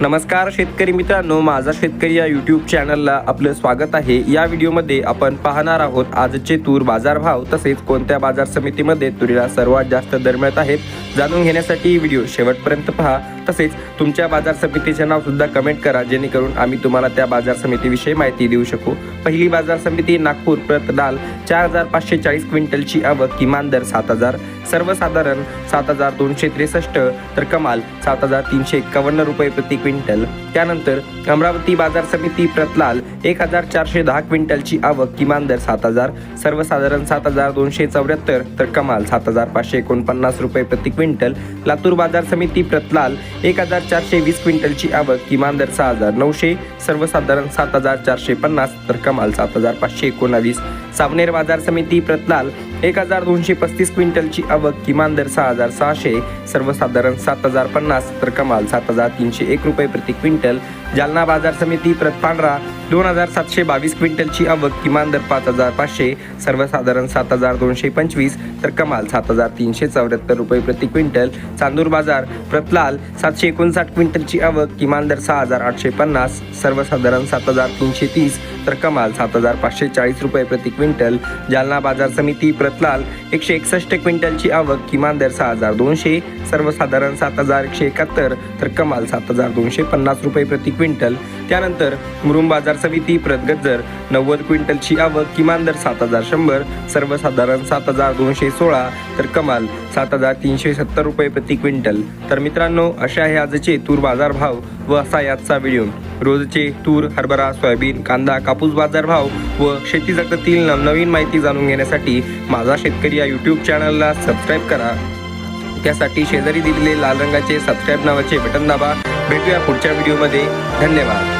नमस्कार शेतकरी मित्रांनो माझा शेतकरी या यूट्यूब चॅनलला आपलं स्वागत आहे. या व्हिडिओमध्ये आपण पाहणार आहोत आजचे तूर बाजारभाव तसेच कोणत्या बाजार समितीमध्ये तुरीला सर्वात जास्त दर मिळत आहेत जाणून घेण्यासाठी ही व्हिडिओ शेवटपर्यंत पहा. तसेच तुमच्या बाजार समितीचे नाव सुद्धा कमेंट करा जेणेकरून आम्ही तुम्हाला त्या बाजार समितीविषयी माहिती देऊ शकू. पहिली बाजार समिती नागपूर प्रत दाल चार हजार पाचशे चाळीस क्विंटलची आवक किमान दर सात हजार. सर्वसाधारण सात हजार दोनशे त्रेसष्ट तर कमाल सात हजार तीनशे एक्कावन्न रुपये प्रति क्विंटल. त्यानंतर अमरावती बाजार समिती प्रतलाल एक हजार चारशे दहा क्विंटलची आवक किमान दर सात हजार सर्वसाधारण सात हजार दोनशे चौऱ्याहत्तर तर कमाल सात हजार पाचशे एकोणपन्नास रुपये प्रति क्विंटल. लातूर बाजार समिती प्रतलाल एक हजार चारशे वीस क्विंटलची आवक किमान दर सहा हजार नऊशे सर्वसाधारण सात हजार चारशे पन्नास तर कमाल सात हजार पाचशे एकोणावीस. सावनेर बाजार समिती प्रतलाल एक हजार दोनशे पस्तीस क्विंटलची आवक किमान दर सहा हजार सहाशे सर्वसाधारण सात हजार पन्नास तर कमाल सात हजार तीनशे एक रुपये प्रति क्विंटल. जालना बाजार समिती प्रत पांढरा दोन हजार सातशे बावीस क्विंटलची आवक किमान दर पाच हजार पाचशे सर्वसाधारण सात हजार दोनशे पंचवीस तर कमाल सात हजार तीनशे चौऱ्याहत्तर रुपये प्रति क्विंटल. चांदूर बाजार प्रतलाल सातशे एकोणसाठ क्विंटलची आवक किमान दर सहा हजार आठशे पन्नास सर्वसाधारण सात हजार तीनशे तीस तर कमाल सात हजार पाचशे चाळीस रुपये प्रति क्विंटल. जालना बाजार समिती प्रतलाल एकशे एकसष्ट क्विंटलची आवक किमान दर सहा हजार दोनशे सर्वसाधारण सात हजार एकशे एकाहत्तर तर कमाल सात हजार दोनशे पन्नास रुपये प्रति क्विंटल. त्यानंतर मुरुम बाजार समिती प्रतगज्जर नव्वद क्विंटलची आवक किमान दर सात हजार शंभर सर्वसाधारण सात हजार दोनशे सोळा तर कमाल सात हजार तीनशे सत्तर रुपये प्रति क्विंटल. तर मित्रांनो असे आहे आजचे तूर बाजार भाव व असा याचा व्हिडिओ. रोजचे तूर हरभरा सोयाबीन कांदा कापूस बाजारभाव व शेती जगतातील नवनवीन माहिती जाणून घेण्यासाठी माझा शेतकरी या यूट्यूब चॅनलला सबस्क्राईब करा. त्यासाठी शेजारी दिलेले लाल रंगाचे सबस्क्राईब नावाचे बटन दाबा. भेटूया पुढच्या व्हिडिओमध्ये धन्यवाद.